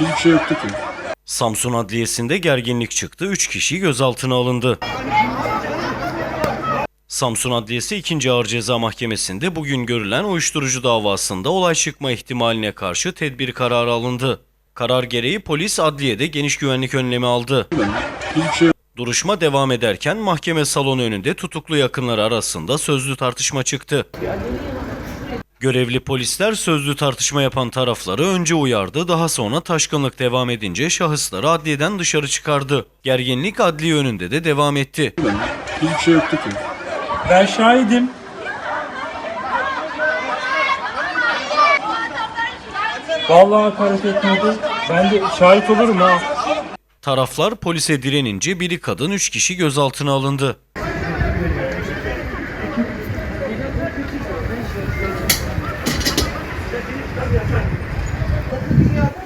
Hiçbir şey yoktu ki. Samsun Adliyesi'nde gerginlik çıktı. 3 kişi gözaltına alındı. Samsun Adliyesi 2. Ağır Ceza Mahkemesi'nde bugün görülen uyuşturucu davasında olay çıkma ihtimaline karşı tedbir kararı alındı. Karar gereği polis adliyede geniş güvenlik önlemi aldı. Şey Duruşma devam ederken mahkeme salonu önünde tutuklu yakınları arasında sözlü tartışma çıktı. Görevli polisler sözlü tartışma yapan tarafları önce uyardı, daha sonra taşkınlık devam edince şahısları adliyeden dışarı çıkardı. Gerginlik adliye önünde de devam etti. Hiçbir şey yoktu ki. Ben şahidim. Vallahi hakaret etmedi. Ben de şahit olurum ha. Taraflar polise direnince biri kadın üç kişi gözaltına alındı. Thank you.